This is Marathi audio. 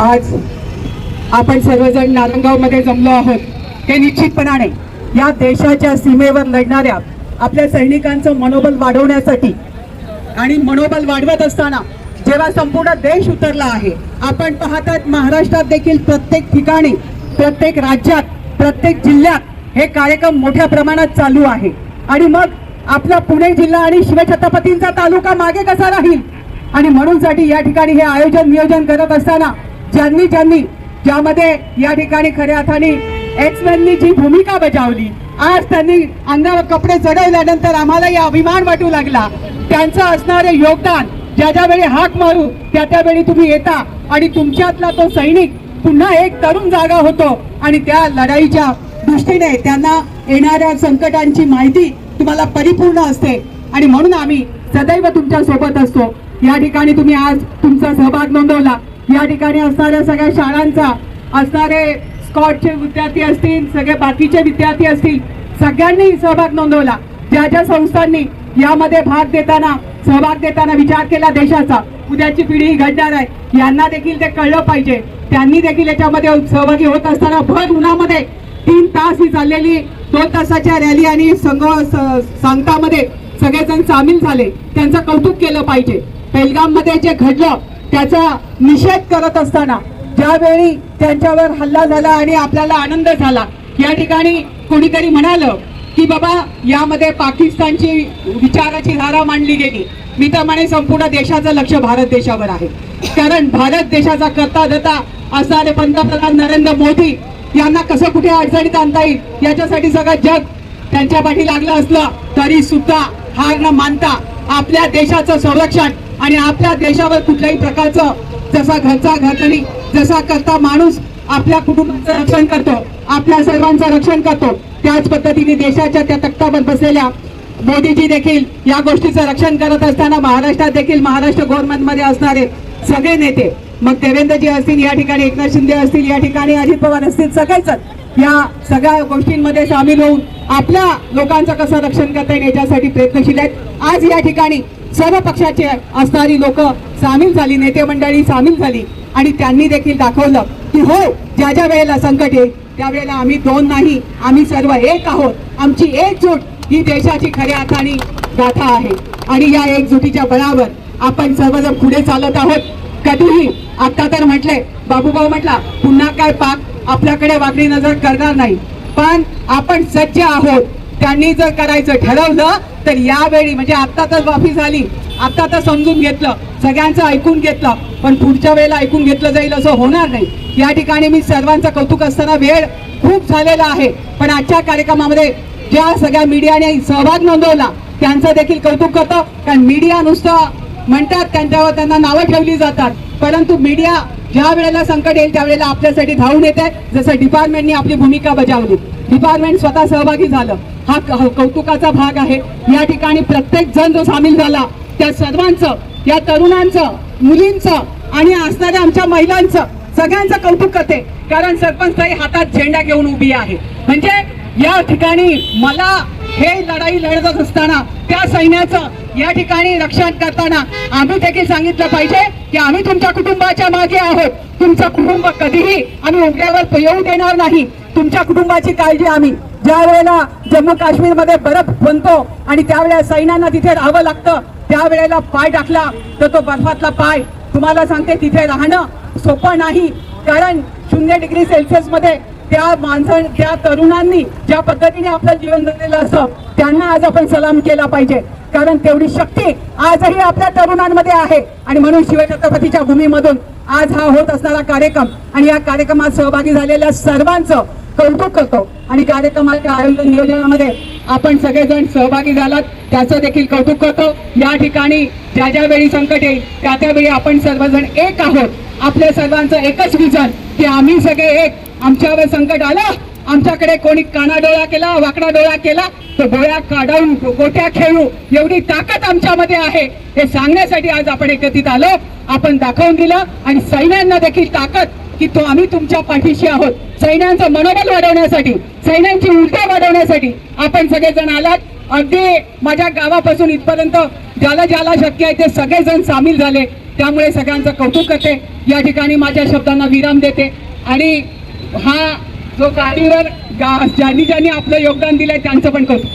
आज आपण सर्वजण नारंगावमध्ये जमलो आहोत. हे निश्चितपणाने या देशाच्या सीमेवर लढणाऱ्या आपल्या सैनिकांचं मनोबल वाढवण्यासाठी आणि मनोबल वाढवत असताना जेव्हा संपूर्ण देश उतरला आहे आपण पाहतात महाराष्ट्रात देखील प्रत्येक ठिकाणी प्रत्येक राज्यात प्रत्येक जिल्ह्यात हे कार्यक्रम मोठ्या प्रमाणात चालू आहे. आणि मग आपला पुणे जिल्हा आणि शिवछत्रपतींचा तालुका मागे कसा राहील? आणि म्हणूनसाठी या ठिकाणी हे आयोजन नियोजन करत असताना ज्यांनी ज्यांनी ज्यामध्ये या ठिकाणी खऱ्या अर्थाने एक्समॅननी जी भूमिका बजावली आज त्यांनी अंगावर कपडे चढवल्यानंतर आम्हालाही अभिमान वाटू लागला. त्यांचं असणारे योगदान ज्या ज्या वेळी हाक मारू त्या त्यावेळी तुम्ही येता. आणि तुमच्यातला तो सैनिक पुन्हा एक तरुण जागा होतो. आणि त्या लढाईच्या दृष्टीने त्यांना येणाऱ्या संकटांची माहिती तुम्हाला परिपूर्ण असते. आणि म्हणून आम्ही सदैव तुमच्यासोबत असतो. या ठिकाणी तुम्ही आज तुमचा सहभाग नोंदवला. या ठिकाणी असणाऱ्या सगळ्या शाळांचा असणारे स्कॉटचे विद्यार्थी असतील सगळे बाकीचे विद्यार्थी असतील सगळ्यांनी सहभाग नोंदवला. ज्या ज्या संस्थांनी यामध्ये भाग देताना सहभाग देताना विचार केला देशाचा उद्याची पिढी घडणार आहे. यांना देखील ते कळलं पाहिजे. त्यांनी देखील याच्यामध्ये सहभागी होत असताना भर उन्हामध्ये तीन तास ही चाललेली दोन तासाच्या रॅली आणि संघ सांगतामध्ये सगळेजण सामील झाले. त्यांचं कौतुक केलं पाहिजे. पेलगाममध्ये जे घडलं त्याचा निषेध करत असताना ज्यावेळी त्यांच्यावर हल्ला झाला आणि आपल्याला आनंद झाला या ठिकाणी कोणीतरी म्हणालं की बाबा यामध्ये पाकिस्तानची विचाराची धारा मांडली गेली. मी तर म्हणे संपूर्ण देशाचं लक्ष भारत देशावर आहे. कारण भारत देशाचा करता धता असणारे पंतप्रधान नरेंद्र मोदी यांना कसं कुठे अडचणीत आणता येईल? याच्यासाठी सगळं जग त्यांच्या पाठी लागलं असलं तरी सुद्धा हार न मानता आपल्या देशाचं संरक्षण आणि आपल्या देशावर कुठल्याही प्रकारचं जसा घरचा घरतरी जसा करता माणूस आपल्या कुटुंबाचं रक्षण करतो आपल्या सर्वांचं रक्षण करतो त्याच पद्धतीने देशाच्या त्या तख्तावर बसलेल्या मोदीजी देखील या गोष्टीचं रक्षण करत असताना महाराष्ट्रात देखील महाराष्ट्र गव्हर्नमेंटमध्ये असणारे सगळे नेते मग देवेंद्रजी असतील या ठिकाणी एकनाथ शिंदे असतील या ठिकाणी अजित पवार असतील सगळेच या सगळ्या गोष्टींमध्ये सामील होऊन आपल्या लोकांचं कसं रक्षण करता येईल याच्यासाठी प्रयत्नशील आहेत. आज या ठिकाणी सर्व पक्षाचे असणारी लोक सामील झाली नेते मंडळी सामील झाली. आणि त्यांनी देखील दाखवलं की हो ज्या ज्या वेळेला संकट येईल त्यावेळेला आम्ही दोन नाही आम्ही सर्व एक आहोत. आमची एकजूट ही देशाची खऱ्या अर्थाने गाथा आहे. आणि या एकजुटीच्या बळावर आपण सर्वजण पुढे चालत आहोत. कधीही आता तर म्हटलंय बाबूभाऊ म्हटला पुन्हा काय पाक आपल्याकडे वाकडी नजर करणार नाही. पण आपण सज्ज आहोत. त्यांनी जर करायचं ठरवलं तर यावेळी म्हणजे आता तर माफी झाली आता तर समजून घेतलं. सगळ्यांचं ऐकून घेतलं. पण पुढच्या वेळेला ऐकून घेतलं जाईल असं होणार नाही. या ठिकाणी मी सर्वांचं कौतुक असताना वेळ खूप झालेला आहे. पण आजच्या कार्यक्रमामध्ये ज्या सगळ्या मीडियाने सहभाग नोंदवला त्यांचं देखील कौतुक करतं. कारण मीडिया नुसतं म्हणतात त्यांच्यावर त्यांना नावं ठेवली जातात. परंतु मीडिया ज्या वेळेला संकट येईल त्यावेळेला आपल्यासाठी धावून येते. जसं डिपार्टमेंटनी आपली भूमिका बजावली. डिपार्टमेंट स्वतः सहभागी झालं. हा कौतुकाचा भाग आहे. या ठिकाणी प्रत्येक जण जो सामील झाला त्या सर्वांचं या तरुणांचं मुलींचं आणि असणाऱ्या आमच्या महिलांचं सगळ्यांचं कौतुक करते. कारण सरपंच ताई हातात झेंडा घेऊन उभी आहे. म्हणजे या ठिकाणी मला हे लढाई लढत असताना त्या सैन्याचं या ठिकाणी रक्षण करताना आम्ही देखील सांगितलं पाहिजे की आम्ही तुमच्या कुटुंबाच्या मागे आहोत. तुमचं कुटुंब कधीही आम्ही उघड्यावर येऊ देणार नाही. तुमच्या कुटुंबाची काळजी आम्ही ज्या वेळेला जम्मू काश्मीरमध्ये बर्फ बनतो आणि त्यावेळेला सैन्यांना तिथे राहावं लागतं त्यावेळेला पाय टाकला तर तो बर्फातला पाय. तुम्हाला सांगते तिथे राहणं सोपं नाही. कारण शून्य डिग्री सेल्सिअसमध्ये त्या माणसं त्या तरुणांनी ज्या पद्धतीने आपलं जीवन जगलेलं असतं त्यांना आज आपण सलाम केला पाहिजे. कारण तेवढी शक्ती आजही आपल्या तरुणांमध्ये आहे. आणि म्हणून शिवछत्रपतीच्या भूमीमधून आज हा होत असणारा कार्यक्रम आणि या कार्यक्रमात सहभागी झालेल्या सर्वांचं कौतुक करतो. आणि कार्यक्रमाच्या आयोजन नियोजनामध्ये आपण सगळेजण सहभागी झालात. त्याचं देखील कौतुक करतो. या ठिकाणी ज्या ज्या वेळी संकट येईल त्या त्यावेळी आपण सर्वजण एक आहोत. आपल्या सर्वांचं एकच विजन की आम्ही सगळे एक आमच्यावर संकट आलं आमच्याकडे कोणी काना डोळा केला वाकडा डोळा केला तर गोळ्या काढून गोट्या खेळू. एवढी ताकद आमच्यामध्ये आहे. हे सांगण्यासाठी आज आपण एकत्रित आलो. आपण दाखवून दिलं आणि सैन्यांना देखील ताकद की तो आम्ही तुमच्या पाठीशी आहोत. सैन्यांचं मनोबल वाढवण्यासाठी सैन्यांची ऊर्जा वाढवण्यासाठी आपण सगळेजण आलात. अगदी माझ्या गावापासून इथपर्यंत ज्याला ज्याला शक्य आहे ते सगळेजण सामील झाले. त्यामुळे सगळ्यांचं कौतुक करते. या ठिकाणी माझ्या शब्दांना विराम देते. आणि हा जो गाडीवर ज्यांनी ज्यांनी आपलं योगदान दिलंय त्यांचं पण करतो.